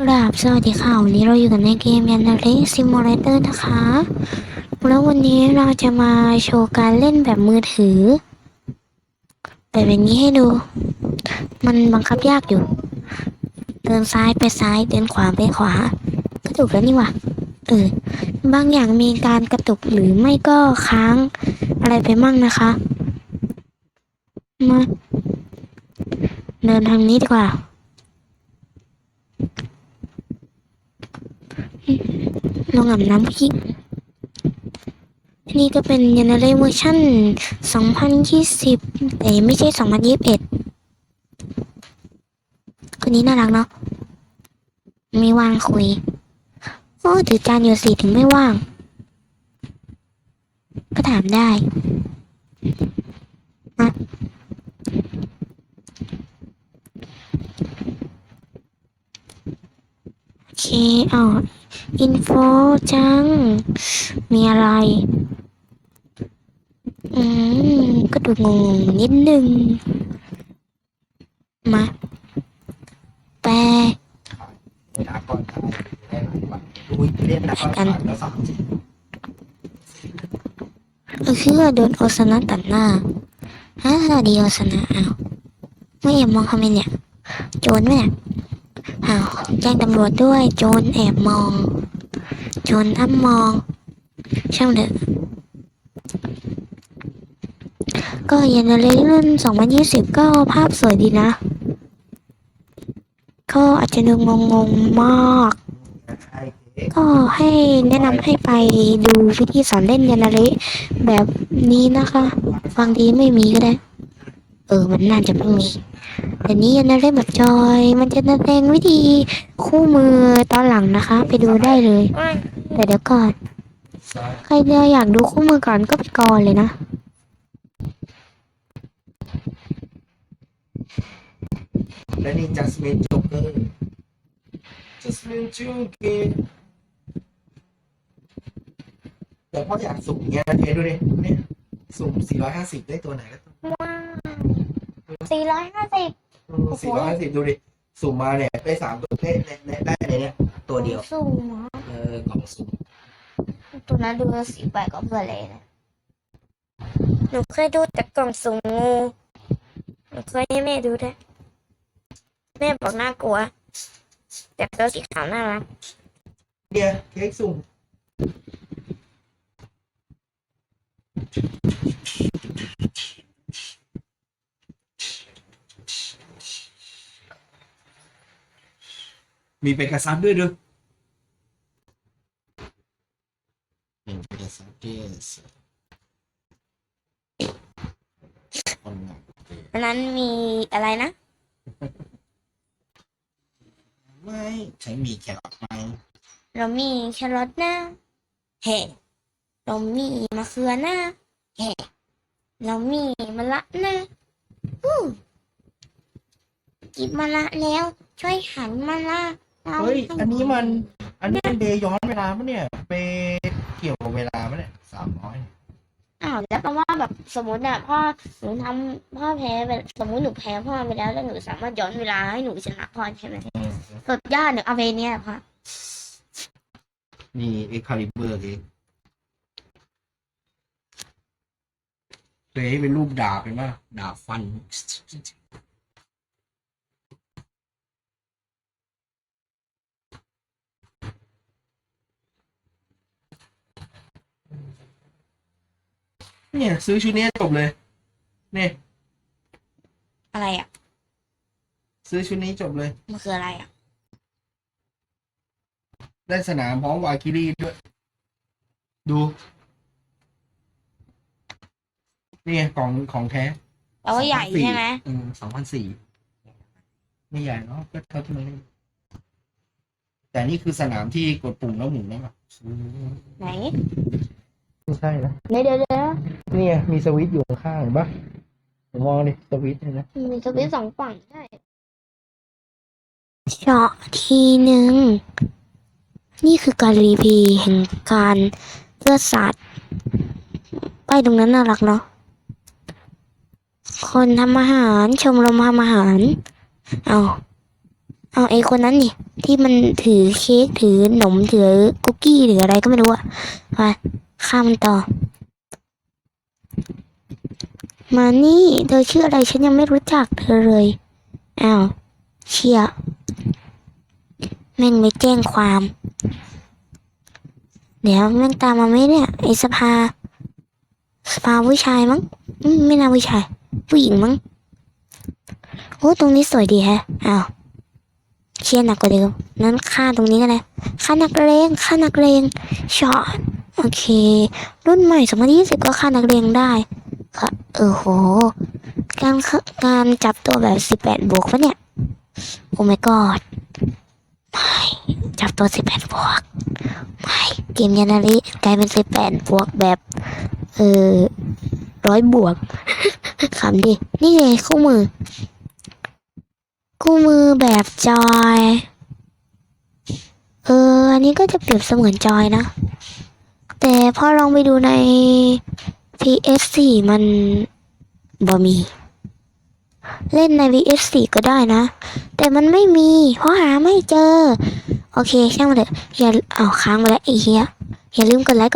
กราบสวัสดีค่ะวันนี้เราอยู่กันในเกมยันนาริซิมูเลเตอร์นะคะ แล้ววันนี้เราจะมาโชว์การเล่นแบบมือถือ แบบนี้ให้ดู มันบังคับยากอยู่ เดินซ้ายไปซ้าย เดินขวาไปขวาก็ถูกแล้วนี่ว่าเออบางอย่างมีการกระตุกหรือไม่ก็ค้างอะไรไปมั่งนะคะ มา เดินทางนี้ดีกว่า ลงอาบน้ำผู้หญิงนี่ก็เป็นยันเลเวอร์ชั่น 2020 แต่ไม่ใช่ 2021 คนนี้น่ารักเนาะ ไม่ว่างคุย โอ้ถือจานอยู่สิถึงไม่ว่าง ก็ถามได้โอเคเอ อินโฟจัง มีอะไร อืม ก็ดูงงนิดนึง มา แปลกันเล่นแล้วก็ถ่อโดนโอซานะตัดหน้าฮะสวัสดีโอซานะอ้าวไม่แอบมองทำไหมเนี่ย โจรไหมเนี่ย อ้าวแจ้งตำรวจด้วย โจรแอบมอง โจรอ้ำมอง ช่างเถอะ ก็ยันเลยรุ่น2020 ก็ภาพสวยดีนะ ก็อาจจะดูงงๆมาก ก็ให้แนะนำให้ไปดูวิธีสอนเล่นยานาริแบบนี้นะคะบางทีไม่มีก็ได้ เออ มันน่าจะไม่มี แต่นี้ยานาริแบบจอย มันจะแสดงวิธีคู่มือตอนหลังนะคะ ไปดูได้เลย แต่เดี๋ยวก่อน ใครจะอยากดูคู่มือก่อนก็ไปก่อนเลยนะและนี่จัสมินโจ๊กเกอร์จัสมินโจ๊กเกอร์แต่พ่ออยากสุ่มเงี้ยเทสดูดิเนี่ยสุ่ม450 ได้ตัวไหนก็ตัว สี่ร้อยห้าสิบ450ดูดิ สุ่มมาเนี่ยได้สามตัวได้ได้ได้ในเนี้ยตัวเดียว สูงเหรอเออกล่องสุ่มตัวนั้นดูสีใบก็เพื่อเลยนะหนูเคยดูแต่กล่องสูงงูหนูเคยให้แม่ดูด้วยแม่บอกน่ากลัว แต่ตัวสีขาวน่ารักเนี่ยเค้กสุ่ม มีเป็นกระซับด้วยด้วยเป็นกระซับด้วยคนหนักอันนั้นมีอะไรนะ ไม่ใช้มีแครอทไหมเรามีแครอทนะเฮ้เรามีมะเขือนะเฮ้เรามีมะละนะอู้กิบมะละแล้ว ช่วยหันมะละรา เฮ้ยให้อันนี้มัน อันนี้มันเดย์ย้อนเวลาปะเนี่ยไปเกี่ยวกับเวลาปะเนี่ยสามร้อยอ้าวแล้วแปลว่าแบบสมมติอะพ่อหนูทำพ่อแพ้ไปสมมติหนูแพ้พ่อไปแล้วแล้วหนูสามารถย้อนเวลาให้หนูชนะพ่อใช่ไหมสุดยอดหนูเอาไปเนี่ยพ่อนี่เอ็กคาลิเบอร์เองเลยให้เป็นรูปดาบเป็นป่ะดาบฟัน เนี่ย ซื้อชุดนี้จบเลย เนี่ย อะไรอะ ซื้อชุดนี้จบเลย มันคืออะไรอะ ได้สนามพร้อมวาคิรีด้วย ดูนี่ไงกล่องของแท้แปลว่าใหญ่ใช่ไหมอืมสองพันสี่ไม่ใหญ่เนาะก็เท่าที่มันเล่นแต่นี่คือสนามที่กดปุ่มแล้วหมุนได้ปะไหน ไม่ใช่นะเดี๋ยวเดี๋ยวเดี๋ยวนี่ไงมีสวิตช์อยู่ข้างๆเห็นปะผมมองดิสวิตช์เนี่ยนะมีสวิตช์สองฝั่งใช่เจาะทีหนึ่ง นี่คือการรีพีแห่งการเลือดสาดป้ายตรงนั้นน่ารักเนาะคนทำอาหารชมรมทำอาหาร เอาเอาไอคนนั้นนี่ที่มันถือเค้กถือขนมถือคุกกี้หรืออะไรก็ไม่รู้อะมา ข้ามันต่อ มานี่ เธอชื่ออะไรฉันยังไม่รู้จักเธอเลย อ้าว เชียแม่งไม่แจ้งความ เดี๋ยวแม่งตามมาไหมเนี่ย ไอสภา สภาผู้ชายมั้งไม่น่าผู้ชาย ผู้หญิงมั้ง โอ้ตรงนี้สวยดีแฮะ อ้าวเชียร์หนักกว่าเดิมนั้นค่าตรงนี้กันเลยค่านักเลงค่านักเลงช็อต โอเค รุ่นใหม่สองพันยี่สิบก็ค่านักเลงได้ค่ะเออโห การเข้าการจับตัวแบบสิบแปดบวกปะเนี่ย โอ้ my god ไม่จับตัวสิบแปดบวกไม่เกมยานาริกลายเป็นสิบแปดบวกแบบ เออร้อยบวกขำดิ นี่ไงคู่มือ คู่มือแบบจอย เออ อันนี้ก็จะเปรียบเสมือนจอยนะ แต่พอลองไปดูใน PS4 มันบ่มี เล่นใน PS4 ก็ได้นะ แต่มันไม่มี เพราะหาไม่เจอ โอเค ช่างมันเถอะอย่าเอาค้างไปแล้วไอ้เหี้ยอย่าลืมกดไลค์